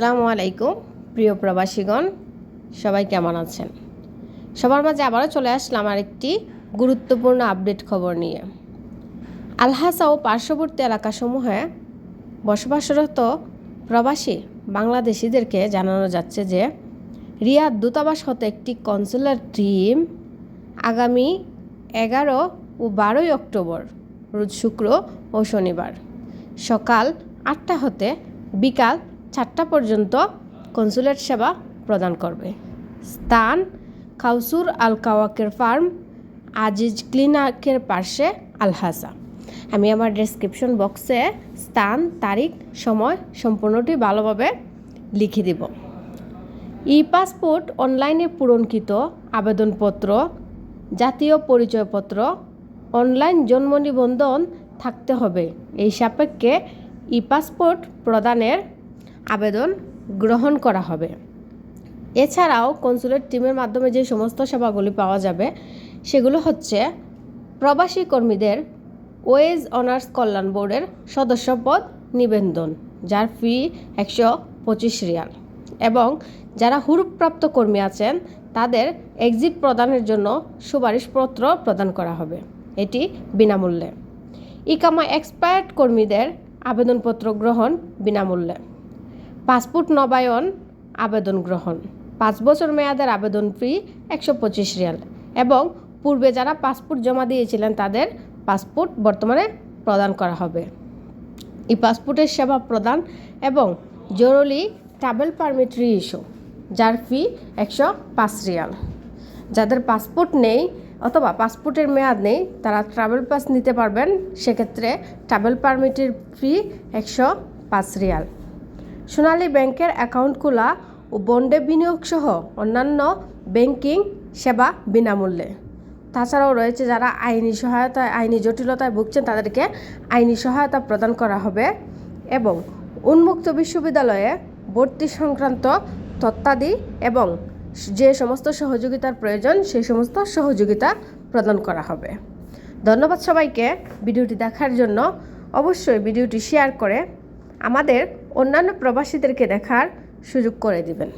আসসালামু আলাইকুম, প্রিয় প্রবাসীগণ, সবাই কেমন আছেন? সবার মাঝে আবারও চলে আসলাম আর একটি গুরুত্বপূর্ণ আপডেট খবর নিয়ে। আলহাসা ও পার্শ্ববর্তী এলাকাসমূহে বসবাসরত প্রবাসী বাংলাদেশিদেরকে জানানো যাচ্ছে যে, রিয়াদ দূতাবাস হতে একটি কনসুলার টিম আগামী এগারো ও বারোই অক্টোবর, রোজ শুক্র ও শনিবার সকাল আটটা হতে বিকাল চারটা পর্যন্ত কনসুলেট সেবা প্রদান করবে। স্থান, কাউসুর আল কাওয়াকের ফার্ম, আজিজ ক্লিনাকের পাশে আলহাসা। আমি আমার ডেসক্রিপশন বক্সে স্থান, তারিখ, সময় সম্পূর্ণটি ভালোভাবে লিখে দিব। ই পাসপোর্ট অনলাইনে পূরণকৃত আবেদনপত্র, জাতীয় পরিচয়পত্র, অনলাইন জন্ম নিবন্ধন থাকতে হবে। এই সাপেক্ষে ই পাসপোর্ট প্রদানের আবেদন গ্রহণ করা হবে। এছাড়াও কনসুলেট টিমের মাধ্যমে যে সমস্ত সেবাগুলি পাওয়া যাবে, সেগুলো হচ্ছে প্রবাসী কর্মীদের ওয়েজ অনার্স কল্যাণ বোর্ডের সদস্যপদ নিবেদন যার ফি একশো পঁচিশ রিয়াল। এবং যারা হুরুপ্রাপ্ত কর্মী আছেন, তাদের এক্সিট প্রদানের জন্য সুপারিশপত্র প্রদান করা হবে, এটি বিনামূল্যে। ইকামা এক্সপায়ার্ড কর্মীদের আবেদনপত্র গ্রহণ বিনামূল্যে। পাসপোর্ট নবায়ন, আবেদন গ্রহণ। পাঁচ বছর মেয়াদের আবেদন ফি একশো পঁচিশ রিয়াল এবং পূর্বে যারা পাসপোর্ট জমা দিয়েছিলেন তাদের পাসপোর্ট বর্তমানে প্রদান করা হবে। এই পাসপোর্টের সেবা প্রদান এবং জরুরি ট্রাভেল পারমিট রি ইস্যু যার ফি একশো পাঁচ রিয়াল। যাদের পাসপোর্ট নেই অথবা পাসপোর্টের মেয়াদ নেই, তারা ট্রাভেল পাস নিতে পারবেন। সেক্ষেত্রে ট্রাভেল পারমিটের ফি একশো পাঁচ রিয়াল। সোনালী ব্যাংকের অ্যাকাউন্ট খোলা ও বন্ডে বিনিয়োগ সহ অন্যান্য ব্যাংকিং সেবা বিনামূল্যে। তাছাড়াও রয়েছে যারা আইনি সহায়তায়, আইনি জটিলতায় ভুগছেন, তাদেরকে আইনি সহায়তা প্রদান করা হবে এবং উন্মুক্ত বিশ্ববিদ্যালয়ে ভর্তি সংক্রান্ত তথ্যাদি এবং যে সমস্ত সহযোগিতার প্রয়োজন, সেই সমস্ত সহযোগিতা প্রদান করা হবে। ধন্যবাদ সবাইকে। ভিডিওটি দেখার জন্য অবশ্যই ভিডিওটি শেয়ার করে আমাদের অন্যান্য প্রবাসীদেরকে দেখার সুযোগ করে দিবেন।